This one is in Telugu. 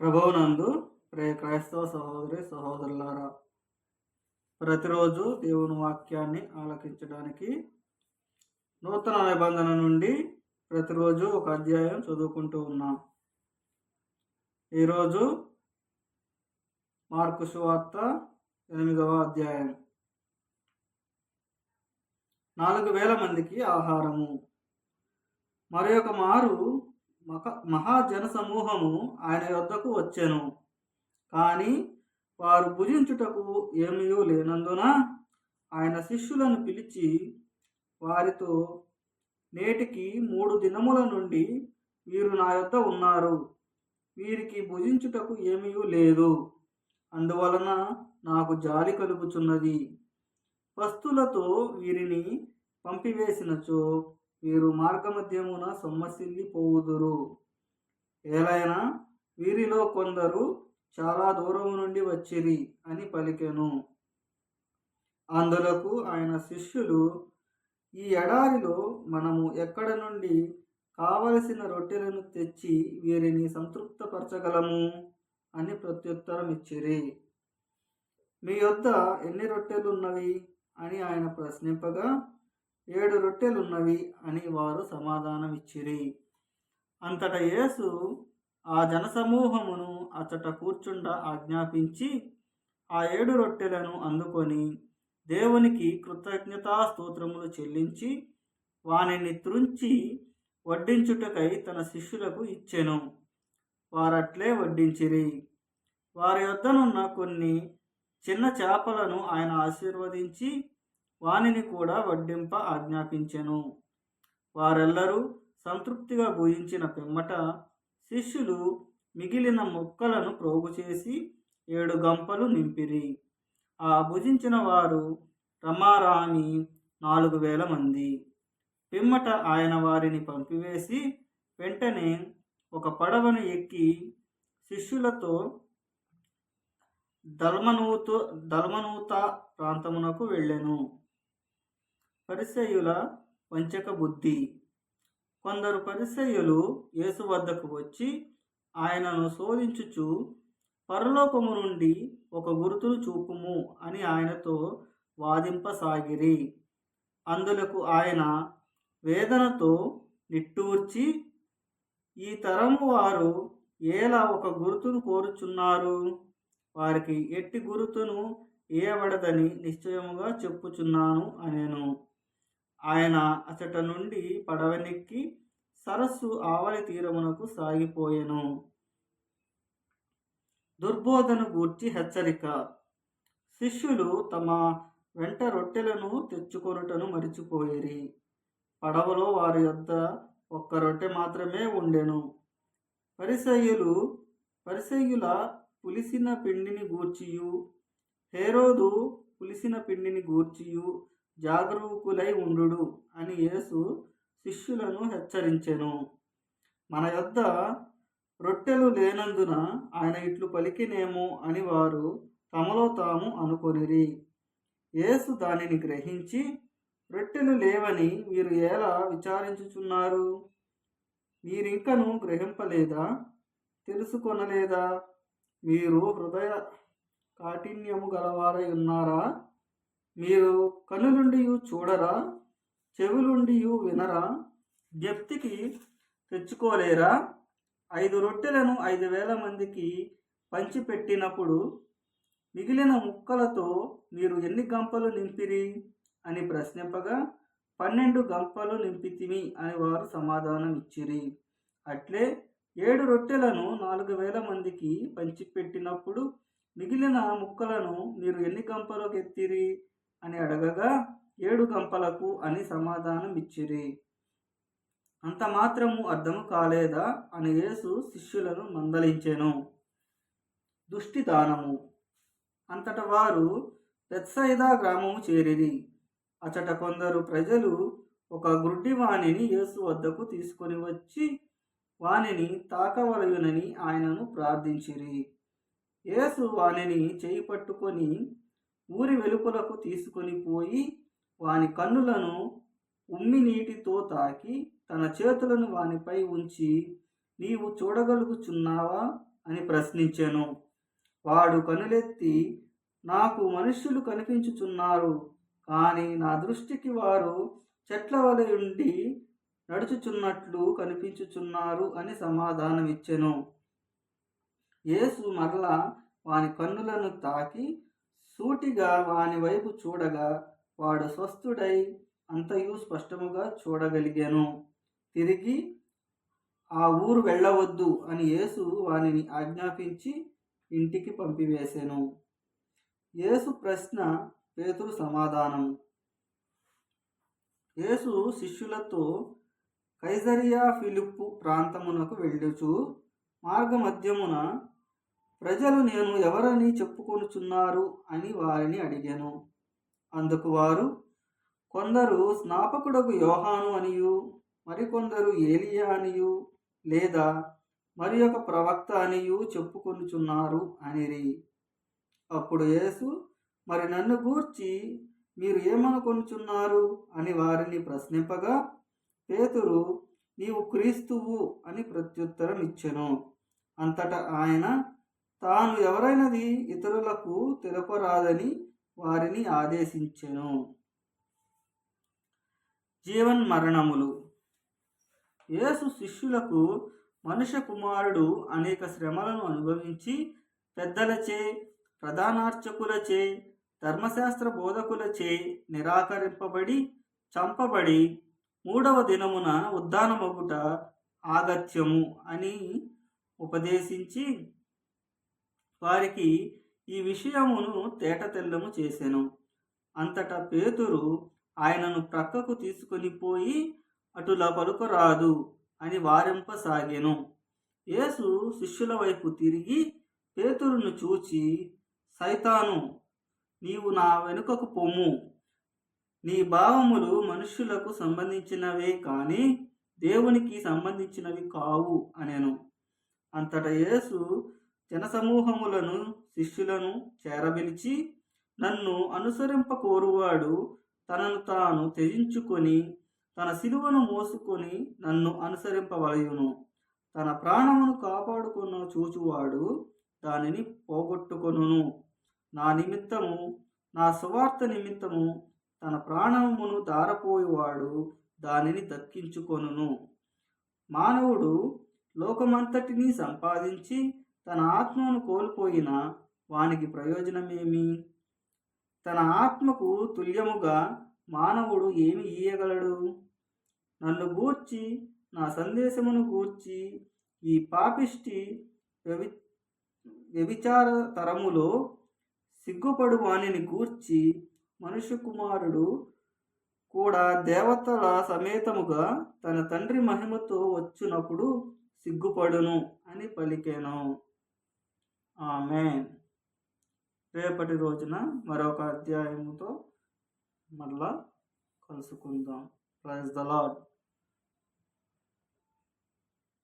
ప్రభువునందు ప్రే క్రైస్తవ సహోదరి సహోదరులారా ప్రతిరోజు దేవుని వాక్యాన్ని ఆలకించడానికి నూతన నిబంధన నుండి ప్రతిరోజు ఒక అధ్యాయం చదువుకుంటూ ఉన్నాం. ఈరోజు మార్కు సువార్త ఎనిమిదవ అధ్యాయం. నాలుగు వేల మందికి ఆహారము. మరి ఒక మారు మహాజనసమూహము మహాజన సమూహము ఆయన యొద్దకు వచ్చెను. కానీ వారు భుజించుటకు ఏమీ లేనందున ఆయన శిష్యులను పిలిచి వారితో నేటికి మూడు దినముల నుండి వీరు నా యొద్ద ఉన్నారు. వీరికి భుజించుటకు ఏమీ లేదు. అందువలన నాకు జాలి కలుగుచున్నది. వస్తులతో వీరిని పంపివేసినచో వీరు మార్గమధ్యమున సొమ్మసిల్లిపోవుదురు. ఏలైనా వీరిలో కొందరు చాలా దూరం నుండి వచ్చిరి అని పలికెను. అందులకు ఆయన శిష్యులు ఈ ఎడారిలో మనము ఎక్కడ నుండి కావలసిన రొట్టెలను తెచ్చి వీరిని సంతృప్తపరచగలము అని ప్రత్యుత్తరం ఇచ్చిరి మీ యొద్ద ఎన్ని రొట్టెలున్నవి? అని ఆయన ప్రశ్నింపగా ఏడు రొట్టెలున్నవి అని వారు సమాధానమిచ్చిరి. అంతట యేసు ఆ జనసమూహమును అచ్చట కూర్చుండ ఆజ్ఞాపించి ఆ ఏడు రొట్టెలను అందుకొని దేవునికి కృతజ్ఞతా స్తోత్రములు చెల్లించి వానిని త్రుంచి వడ్డించుటకై తన శిష్యులకు ఇచ్చెను. వారట్లే వడ్డించిరి. వారి వద్దనున్న కొన్ని చిన్న చేపలను ఆయన ఆశీర్వదించి వానిని కూడా వడ్డింప ఆజ్ఞాపించెను. వారెల్లరూ సంతృప్తిగా భుజించిన పిమ్మట శిష్యులు మిగిలిన మొక్కలను ప్రోగు చేసి ఏడు గంపలు నింపిరి. ఆ భుజించిన వారు రమారామి నాలుగు వేల మంది. పిమ్మట ఆయన వారిని పంపివేసి వెంటనే ఒక పడవను ఎక్కి శిష్యులతో దల్మనూతు దల్మనూత ప్రాంతమునకు వెళ్ళెను. పరిసయుల వంచక బుద్ధి. కొందరు పరిసయులు యేసు వద్దకు వచ్చి ఆయనను శోధించుచు పరలోకము నుండి ఒక గుర్తును చూపుము అని ఆయనతో వాదింపసాగిరి. అందులకు ఆయన వేదనతో నిట్టూర్చి ఈ తరము వారు ఎలా ఒక గుర్తును కోరుచున్నారు? వారికి ఎట్టి గురుతును ఇవ్వబడదని నిశ్చయముగా చెప్పుచున్నాను అనేను. ఆయన అచట నుండి పడవనెక్కి సరస్సు ఆవలి తీరమునకు సాగిపోయెను. దుర్బోధన గూర్చి హెచ్చరిక. శిష్యులు తమ వెంట రొట్టెలను తెచ్చుకొనుటను మరిచిపోయిరి. పడవలో వారి యొద్ద ఒక్క రొట్టె మాత్రమే ఉండెను. పరిసయ్యులు పరిసయ్యుల పులిసిన పిండిని గూర్చియు. హేరోదు పులిసిన పిండిని గూర్చియు. జాగరూకులై ఉండు అని యేసు శిష్యులను హెచ్చరించెను. మన యొద్ద రొట్టెలు లేనందున ఆయన ఇట్లు పలికినేమో అని వారు తమలో తాము అనుకొనిరి. యేసు దానిని గ్రహించి రొట్టెలు లేవని మీరు ఎలా విచారించుచున్నారు? మీరింకను గ్రహింపలేదా? తెలుసుకొనలేదా? మీరు హృదయ కాఠిన్యము గలవారై ఉన్నారా? మీరు కనులుండి చూడరా చెవులుండి వినరా జ్ఞప్తికి తెచ్చుకోలేరా? ఐదు రొట్టెలను ఐదు వేల మందికి పంచిపెట్టినప్పుడు మిగిలిన ముక్కలతో మీరు ఎన్ని గంపలు నింపిరి? అని ప్రశ్నింపగా పన్నెండు గంపలు నింపితిమి అని వారు సమాధానం ఇచ్చిరి అట్లే ఏడు రొట్టెలను నాలుగు వేల మందికి పంచిపెట్టినప్పుడు మిగిలిన ముక్కలను మీరు ఎన్ని గంపలకు ఎత్తిరి అని అడగగా ఏడు గంపలకు అని సమాధానం ఇచ్చిరి అంత మాత్రము అర్థము కాలేదా? అని యేసు శిష్యులను మందలించెను. దుష్టి దానము అంతట వారు పెత్సైదా గ్రామము చేరిరి. అచట కొందరు ప్రజలు ఒక గుడ్డి వాణిని యేసు వద్దకు తీసుకొని వచ్చి వానిని తాకవలయునని ఆయనను ప్రార్థించిరి. యేసు వానిని చేయి పట్టుకొని ఊరి వెలుపలకు తీసుకొని పోయి వాని కన్నులను ఉమ్మి నీటితో తాకి తన చేతులను వానిపై ఉంచి నీవు చూడగలుగుచున్నావా? అని ప్రశ్నించెను. వాడు కనులెత్తి నాకు మనుష్యులు కనిపించుచున్నారు కానీ నా దృష్టికి వారు చెట్ల వలె ఉండి నడుచుచున్నట్లు కనిపించుచున్నారు అని సమాధానమిచ్చెను. యేసు మరలా వాని కన్నులను తాకి సూటిగా వాని వైపు చూడగా వాడు స్వస్థుడై అంతయు స్పష్టముగా చూడగలిగాను. తిరిగి ఆ ఊరు వెళ్ళవద్దు అని యేసు వానిని ఆజ్ఞాపించి ఇంటికి పంపివేశాను యేసు ప్రశ్న పేతురు సమాధానం. యేసు శిష్యులతో కైజరియా ఫిలిప్పు ప్రాంతమునకు వెళ్ళుచు మార్గమధ్యమున ప్రజలు నేను ఎవరని చెప్పుకొనుచున్నారు అని వారిని అడిగాను. అందుకు వారు కొందరు స్నాపకుడకు యోహాను అనియు మరికొందరు ఏలియా అనియు లేదా మరి ఒక ప్రవక్త అనియు చెప్పుకొనుచున్నారు అనిరి. అప్పుడు యేసు మరి నన్ను గూర్చి మీరు ఏమనుకొనుచున్నారు? అని వారిని ప్రశ్నింపగా పేతురు నీవు క్రీస్తువు అని ప్రత్యుత్తరం ఇచ్చెను అంతటా ఆయన తాను ఎవరైనది ఇతరులకు తెలపరాదని వారిని ఆదేశించెను. జీవన్ మరణములు. యేసు శిష్యులకు మనుష్య కుమారుడు అనేక శ్రమలను అనుభవించి పెద్దలచే ప్రధానార్చకులచే ధర్మశాస్త్ర బోధకులచే నిరాకరింపబడి చంపబడి మూడవ దినమున ఉద్దానమగుట ఆగత్యము అని ఉపదేశించి వారికి ఈ విషయమును తేటతెల్లము చేసెను. అంతటా పేతురు ఆయనను ప్రక్కకు తీసుకొని పోయి అటులా పలుకరాదు అని వారింపసాగాను. యేసు శిష్యుల వైపు తిరిగి పేతురును చూచి సైతాను నీవు నా వెనుకకు పొమ్ము. నీ భావములు మనుష్యులకు సంబంధించినవే కానీ దేవునికి సంబంధించినవి కావు అనెను. అంతటా యేసు జనసమూహములను శిష్యులను చేరబిలిచి నన్ను అనుసరింప కోరువాడు తనను తాను త్యజించుకొని తన సిలువను మోసుకొని నన్ను అనుసరింపవలయును. తన ప్రాణమును కాపాడుకున్న చూచువాడు దానిని పోగొట్టుకొనును. నా నిమిత్తము నా సువార్త నిమిత్తము తన ప్రాణమును దారపోయేవాడు దానిని దక్కించుకొనును. మానవుడు లోకమంతటినీ సంపాదించి తన ఆత్మను కోల్పోయిన వానికి ప్రయోజనమేమి? తన ఆత్మకు తుల్యముగా మానవుడు ఏమి ఇయ్యగలడు? నన్ను గూర్చి నా సందేశమును గూర్చి ఈ పాపిష్టి వ్యవి వ్యభిచార తరములో సిగ్గుపడు వానిని గూర్చి మనుష్య కుమారుడు కూడా దేవతల సమేతముగా తన తండ్రి మహిమతో వచ్చినప్పుడు సిగ్గుపడును అని పలికాను. ఆమె రేపటి రోజున మరొక అధ్యాయముతో మళ్ళా కలుసుకుందాం. Praise the lord